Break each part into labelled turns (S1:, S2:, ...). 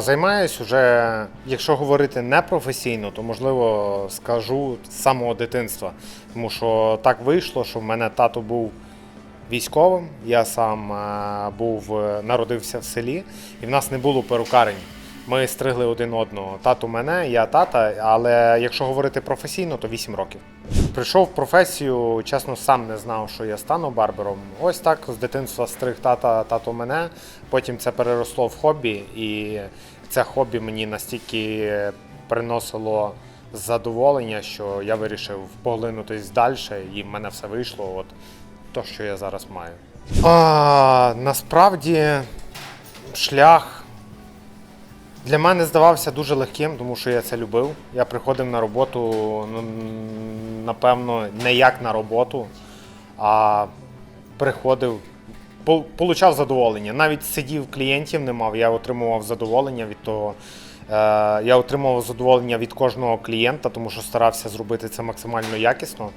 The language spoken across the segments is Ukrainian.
S1: Займаюсь уже, якщо говорити не професійно, то можливо скажу з самого дитинства. Тому що так вийшло, що в мене тато був військовим, я сам був, е, народився в селі, і в нас не було перукарень. Ми стригли один одного. Тато мене, я тата, але якщо говорити професійно, то 8 років. Прийшов в професію, чесно, сам не знав, що я стану барбером. Ось так з дитинства стриг тата, тато мене. Потім це переросло в хобі, і це хобі мені настільки приносило задоволення, що я вирішив поглинутись далі, і в мене все вийшло. От то, що я зараз маю. А, насправді шлях для мене здавався дуже легким, тому що я це любив. Я приходив на роботу, ну, напевно, не як на роботу, а приходив, получав задоволення. Навіть сидів клієнтів не мав, я отримував задоволення від того. Е, Я отримував задоволення від кожного клієнта, тому що старався зробити це максимально якісно.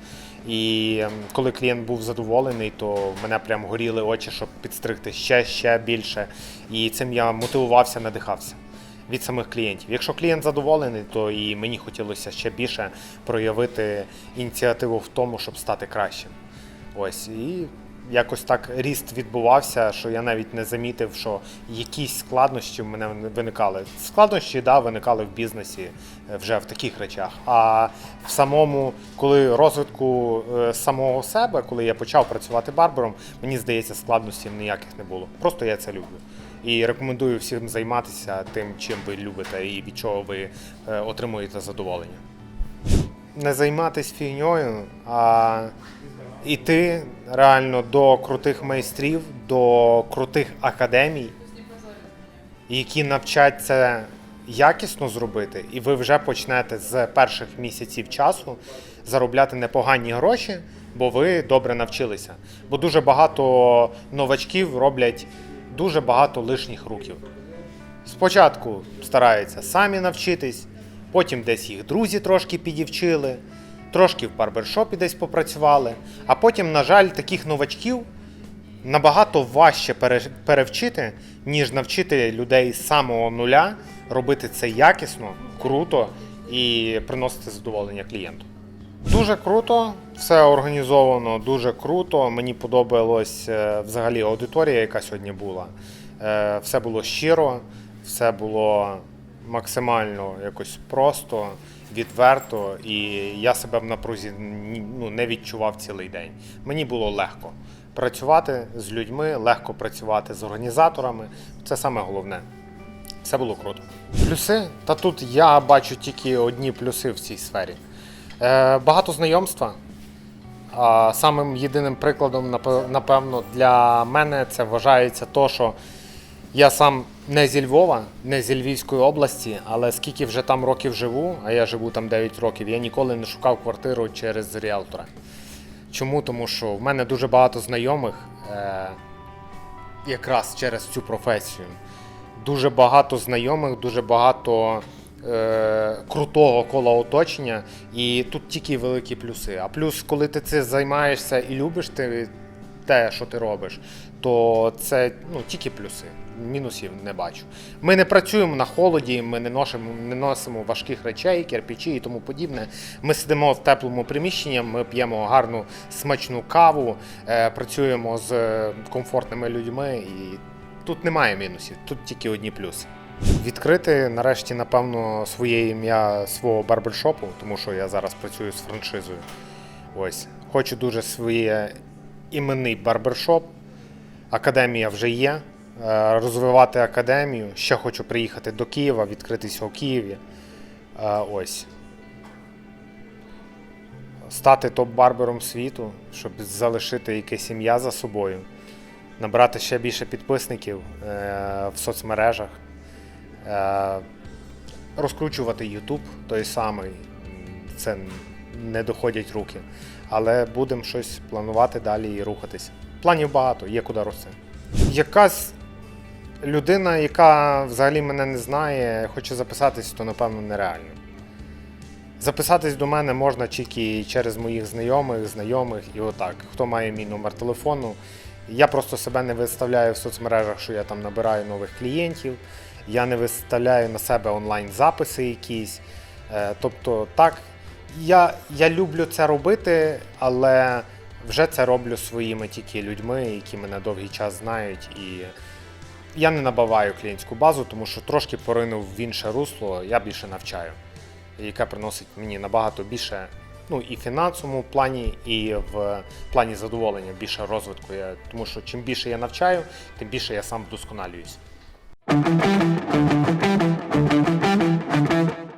S1: І коли клієнт був задоволений, то мене прям горіли очі, щоб підстригти ще, ще більше. І цим я мотивувався, надихався від самих клієнтів. Якщо клієнт задоволений, то і мені хотілося ще більше проявити ініціативу в тому, щоб стати кращим. Ось і якось так ріст відбувався, що я навіть не замітив, що якісь складнощі в мене виникали. Складнощі да, виникали в бізнесі е, вже в таких речах. А в самому, коли розвитку е, самого себе, коли я почав працювати барбером, мені здається, складностей ніяких не було. Просто я це люблю. І рекомендую всім займатися тим, чим ви любите і від чого ви е, отримуєте задоволення. Не займатися фігньою, а йти реально до крутих майстрів, до крутих академій, які навчать це якісно зробити, і ви вже почнете з перших місяців часу заробляти непогані гроші, бо ви добре навчилися. Бо дуже багато новачків роблять дуже багато лишніх руків. Спочатку стараються самі навчитись, потім десь їх друзі трошки підівчили, трошки в барбершопі десь попрацювали, а потім, на жаль, таких новачків набагато важче перевчити, ніж навчити людей з самого нуля робити це якісно, круто і приносити задоволення клієнту. Дуже круто, все організовано дуже круто. Мені подобалась е, взагалі аудиторія, яка сьогодні була. Е, Все було щиро, все було максимально якось просто, відверто, і я себе в напрузі ну, не відчував цілий день. Мені було легко працювати з людьми, легко працювати з організаторами. Це саме головне. Все було круто. Плюси? Та тут я бачу тільки одні плюси в цій сфері. Е, багато знайомства. А самим єдиним прикладом, напевно, для мене це вважається то, що я сам не зі Львова, не зі Львівської області, але скільки вже там років живу, а я живу там 9 років, я ніколи не шукав квартиру через ріелтора. Чому? Тому що в мене дуже багато знайомих е, якраз через цю професію. Дуже багато знайомих, дуже багато е, крутого кола оточення, і тут тільки великі плюси. А плюс, коли ти це займаєшся і любиш ти те, що ти робиш, то це ну, тільки плюси. Мінусів не бачу. Ми не працюємо на холоді, ми не носимо, не носимо важких речей, кирпичі і тому подібне. Ми сидимо в теплому приміщенні, ми п'ємо гарну смачну каву, е, працюємо з комфортними людьми, і тут немає мінусів, тут тільки одні плюси. Відкрити нарешті, напевно, своє ім'я свого барбершопу, тому що я зараз працюю з франшизою. Ось. Хочу дуже своє іменний барбершоп. Академія вже є. Е, Розвивати академію. Ще хочу приїхати до Києва, відкритися у Києві. Е, Ось. Стати топ-барбером світу, щоб залишити якесь ім'я за собою, набрати ще більше підписників е, в соцмережах, розкручувати YouTube той самий. Це не доходять руки. Але будемо щось планувати далі і рухатись. Планів багато, є куди рости. Якась людина, яка взагалі мене не знає, хоче записатись, то напевно нереально. Записатись до мене можна тільки через моїх знайомих, знайомих і отак. Хто має мій номер телефону, Я просто себе не виставляю в соцмережах, що я там набираю нових клієнтів, я не виставляю на себе онлайн-записи якісь. Е, Тобто, так, я, я люблю це робити, але вже це роблю своїми тільки людьми, які мене довгий час знають. І я не набаваю клієнтську базу, тому що трошки поринув в інше русло, я більше навчаю, яке приносить мені набагато більше, ну і в фінансовому плані, і в плані задоволення більше розвитку. Я, тому що чим більше я навчаю, тим більше я сам вдосконалююсь.